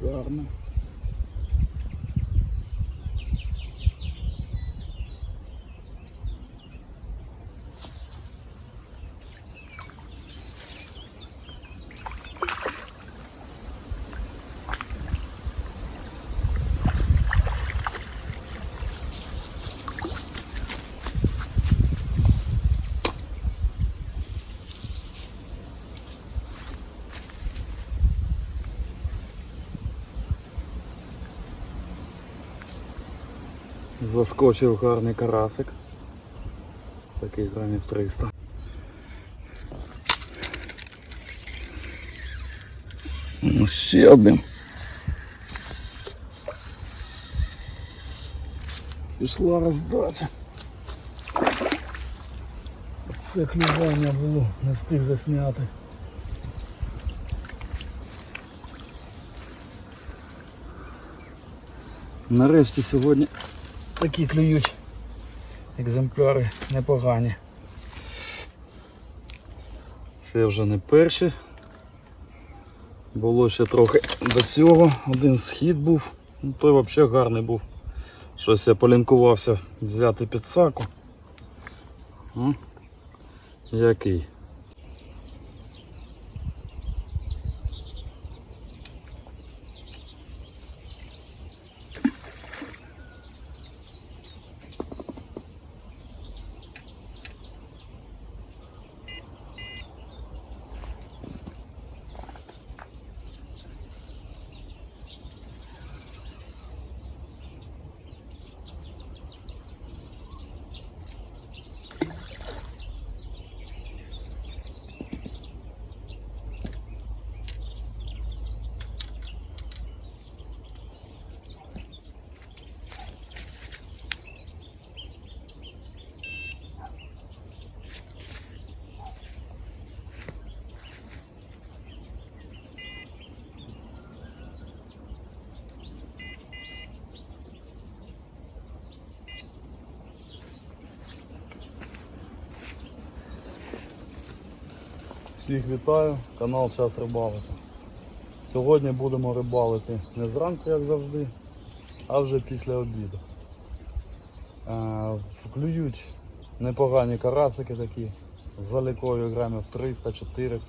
гарно. Заскочив гарний карасик. Такий грамів 300. Ну, ще один. Пішла роздача. Це клювання було, не встиг засняти. Нарешті сьогодні такі клюють екземпляри непогані. Це вже не перші. Було ще трохи до цього. Один схід був, ну, той взагалі гарний був. Щось я полінкувався взяти підсаку. О, який. Всіх вітаю, канал Час рибалити. Сьогодні будемо рибалити не зранку, як завжди, а вже після обіду. Е, Клюють непогані карасики такі, залікові грамів 300-400.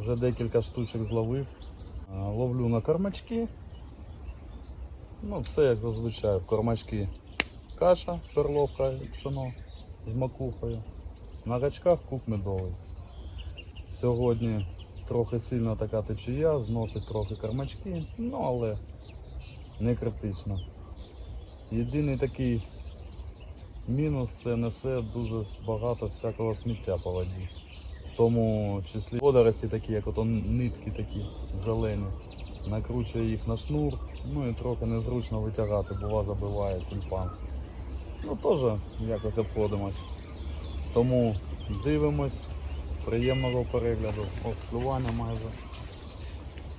Вже декілька штучок зловив. Е, Ловлю на кормачки. Ну, все як зазвичай, в кормачки каша, перловка пшено з макухою. На гачках кук медовий. Сьогодні трохи сильна така течія, зносить трохи кармачки, ну але не критично. Єдиний такий мінус це несе дуже багато всякого сміття по воді. В тому числі водорості такі, як ото нитки такі зелені. Накручує їх на шнур, ну і трохи незручно витягати, бува забиває тюльпан. Ну теж якось обходимось. Тому дивимось. Приємного перегляду. О, майже,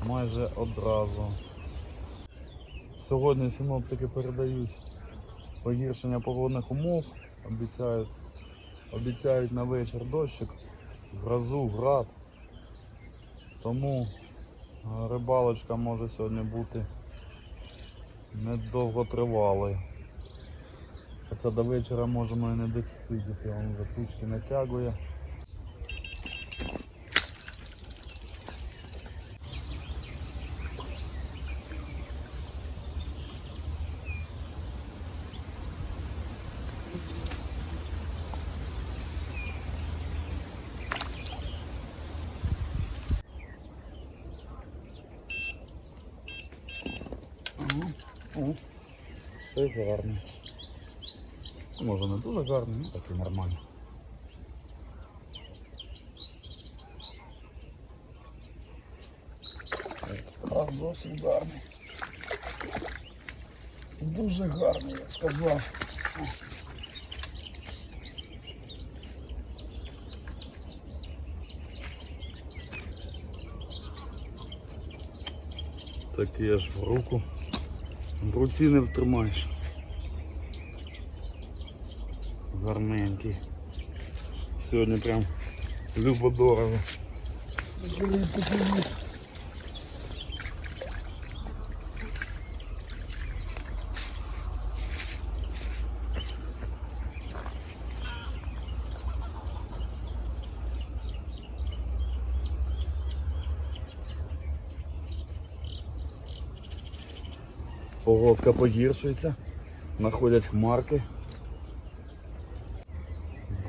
майже одразу. Сьогодні синоптики передають погіршення погодних умов, обіцяють, обіцяють на вечір дощик, грозу, град. Тому е, рибалочка може сьогодні бути недовготривалою. Хоча до вечора можемо і не досидіти, він вже тучки натягує. Все гарно. Може не дуже гарно, ну так і нормально. Так, досить гарний. Дуже гарний, я б сказав. Такий аж в руку. В руці не втримаєш. Гарненький. Сьогодні прям любо-дорого. Погодка погіршується, находять хмарки.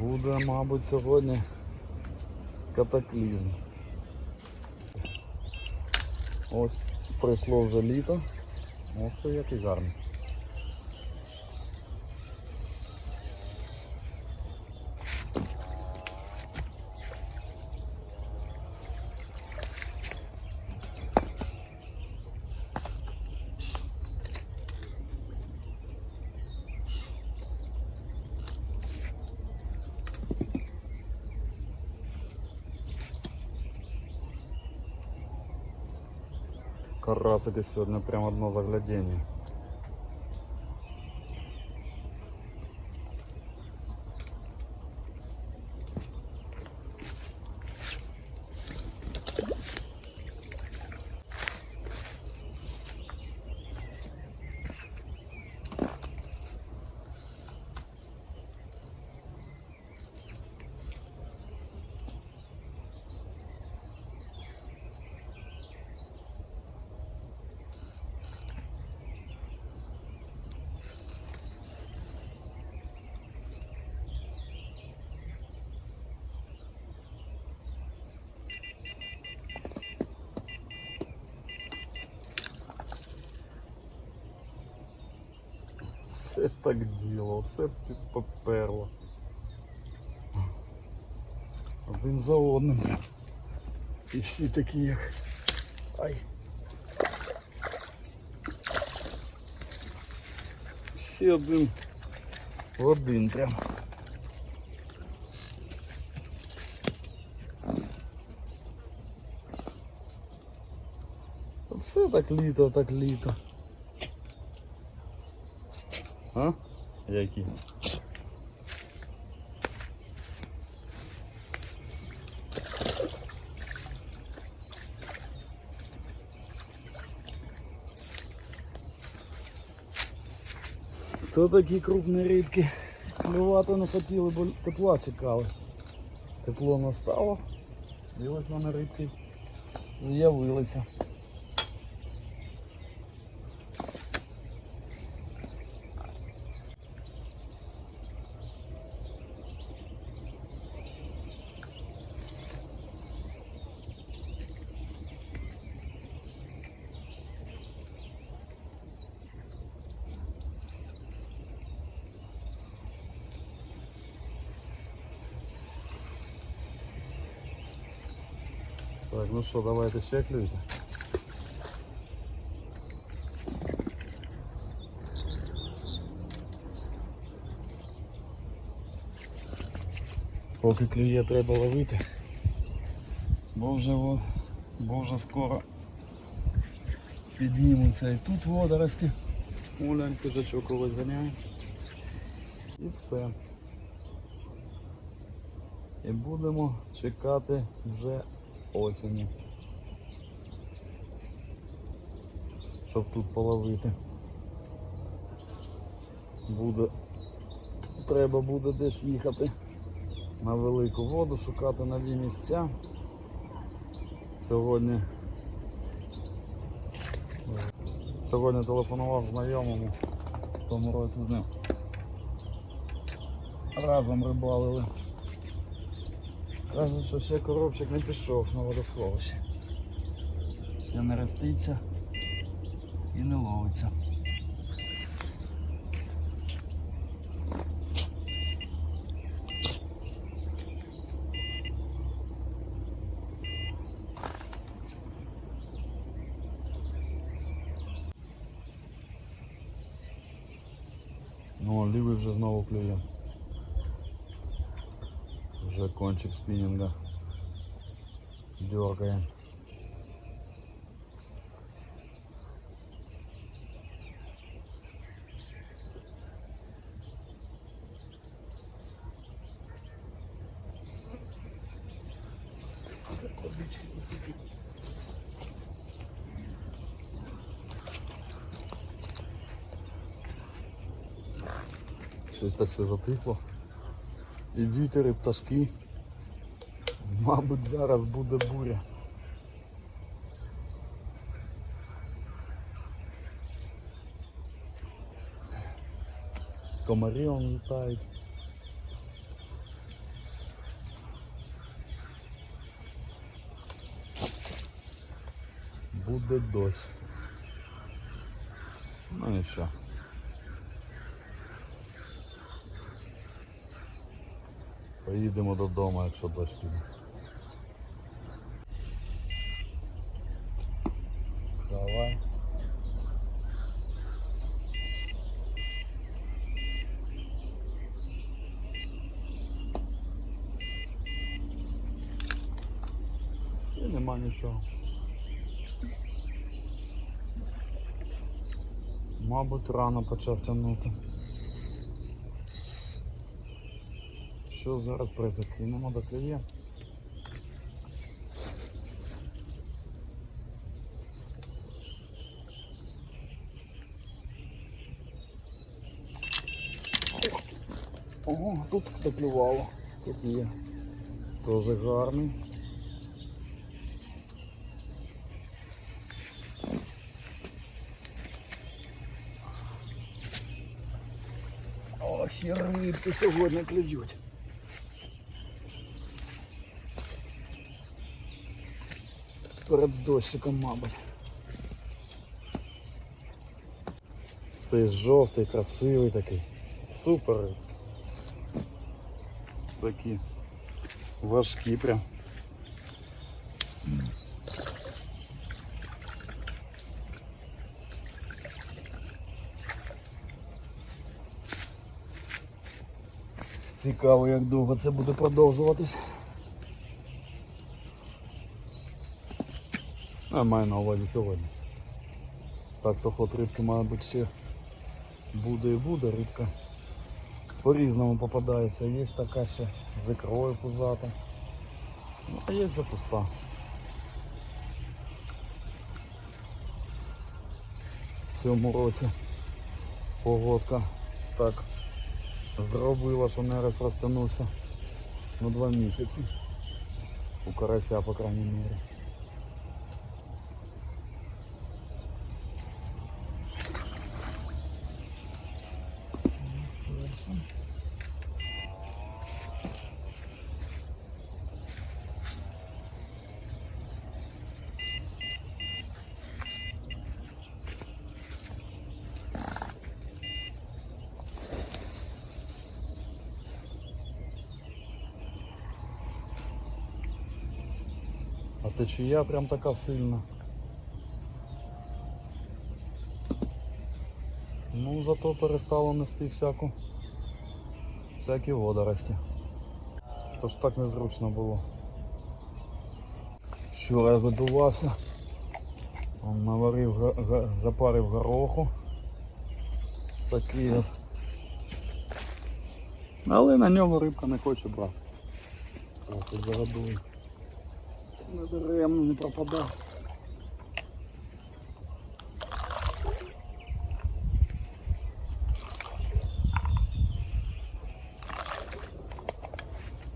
Буде, мабуть, сьогодні катаклізм. Ось прийшло вже літо. Ось ти який гарний. Карасики сьогодні прямо одно заглядіння. Все так діло, все поперло. Один за одним. І всі такі як. Ай. Всі один в один прям. Все так літо, так літо. А? Які? То такі крупні рибки. Клювати не хотіли, бо тепла чекали. Тепло настало. І ось вони рибки з'явилися. Так, ну що, давайте ще клюйте. Поки клює треба ловити. Бо вже, бо вже скоро піднімуться і тут водорості. Улянь, кижачок когось ганяє. І все. І будемо чекати вже осені. Щоб тут половити. Буде, треба буде десь їхати на велику воду, шукати нові місця. Сьогодні Сьогодні телефонував знайомому в тому році з ним. Разом рибалили. Кажуть, що ще коробчик не пішов на водосховище. Ще не роститься і не ловиться. Ну, лівий вже знову клює. Вже кончик спінінга дергає. Щось так все затихло. І вітер, і пташки. Мабуть, зараз буде буря. комарі он літають. Буде дощ. Ну нічого. Поїдемо додому, якщо дощ піде. Давай. І нема нічого. Мабуть, рано почав тягнути. Що зараз призакинемо до клієнта? Ого, тут хто клювало. Тут є. Тоже гарний. Ох, і рибки сьогодні клюють. Перед дощиком, мабуть. Цей жовтий, красивий такий. Супер. Такі важкі прям. Цікаво, як довго це буде продовжуватись. А маю на увазі сьогодні. Так, то ход рибки, мабуть, ще буде і буде рибка. По-різному попадається. Є така ще з ікрою пузата. Ну, а є вже пуста. В цьому році погодка так зробила, що нерес розтягнувся на два місяці. У карася, по крайній мірі. А течія прям така сильна. Ну, зато перестало нести всяку всякі водорості. Тож так незручно було. Вчора я годувався. Наварив, запарив гороху. От. Але на ньому рибка не хоче брати. Трохи загодую. Не даремно не пропадав.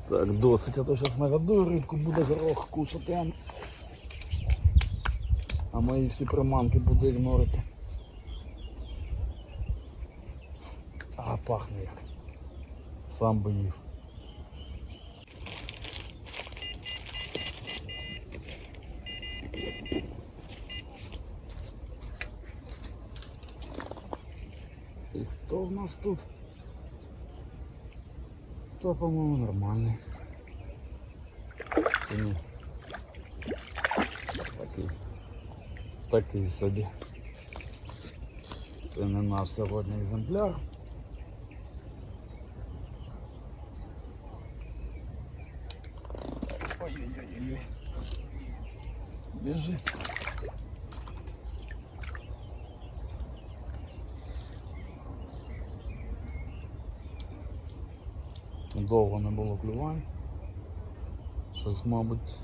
Так, досить, а то зараз нагодую рибку, буде горох кушати. а- мої всі приманки буду ігнорити. А, пахне як. Сам би їв. І хто в нас тут? Хто, по-моєму, нормальний. Чи ні? Такий. Такий собі. Це не наш сьогодні екземпляр. Ой-ой-ой. Біжить. Довго не було клювань. Щось, мабуть,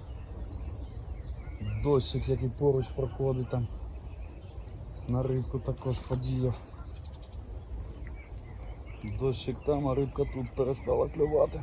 дощик, який поруч проходить там. На рибку також подіяв. Дощик там, а рибка тут перестала клювати.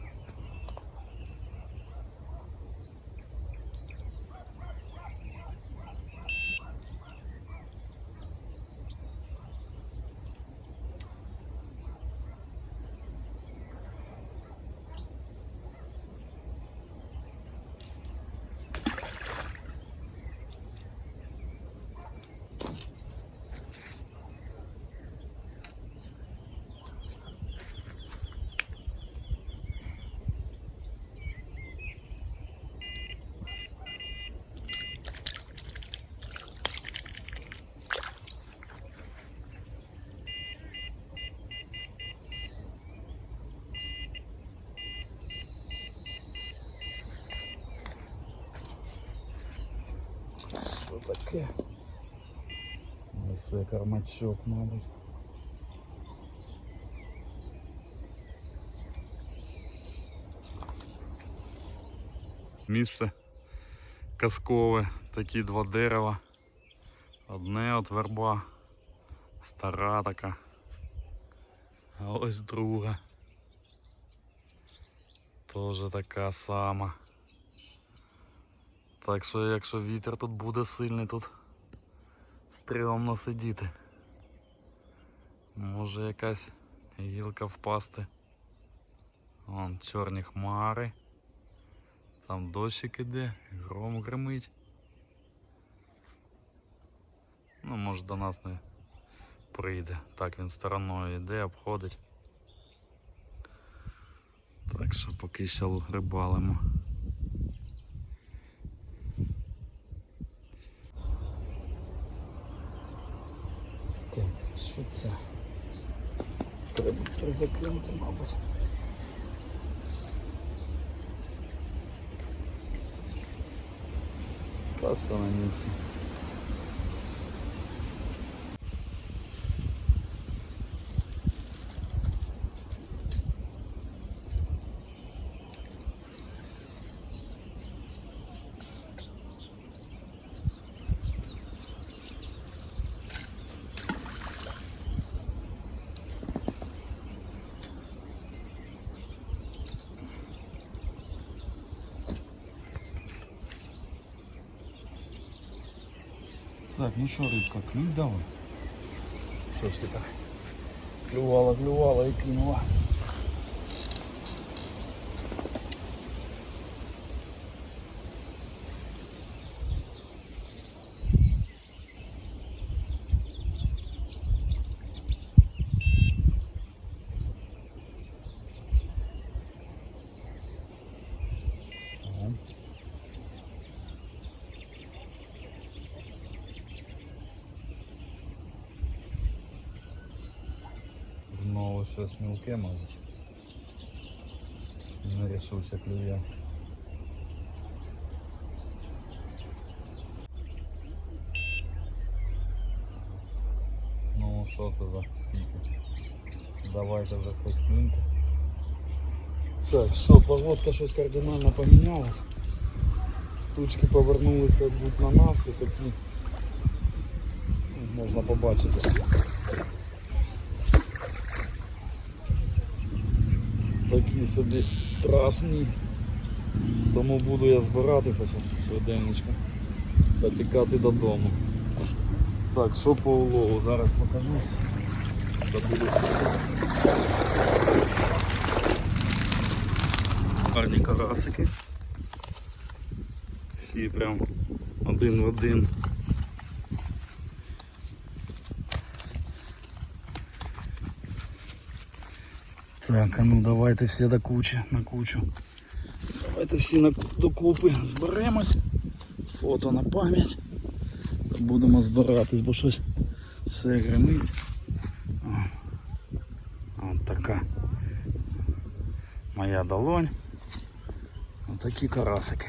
Що таке? Несе кармачок, мабуть. Місце казкове, такі два дерева. Одне от верба, стара така. А ось друга. Тоже така сама. Так що якщо вітер тут буде сильний, тут стрімно сидіти. Може якась гілка впасти. Вон чорні хмари. Там дощик іде, гром гримить. Ну, може до нас не прийде. Так він стороною йде, обходить. Так що поки що рибалимо. Так, що це? Треба призакинути, мабуть. Та все на місці. Так, ну що, рибка, клюй давай. Що ж ти так? Клювала, клювала і кинула. щось мілке, мабуть. Не рішився клює. Ну що це за піки? Давайте вже хоч клюньте. Так, що, погодка щось кардинально помінялась. Тучки повернулися будь на нас і такі ну, можна побачити. Такі собі страшні. Тому буду я збиратися зараз швиденечко та тікати додому. Так, що по улову, зараз покажу. Та буду. Гарні карасики. Всі прям один в один. Так, а ну давайте всі до кучі, на кучу. Давайте всі ку- зберемось. Фото на пам'ять. Будемо збиратись, бо щось все гримить. От така моя долонь. Отакі карасики.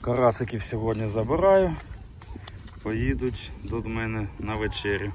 Карасиків сьогодні забираю. Поїдуть до мене на вечерю.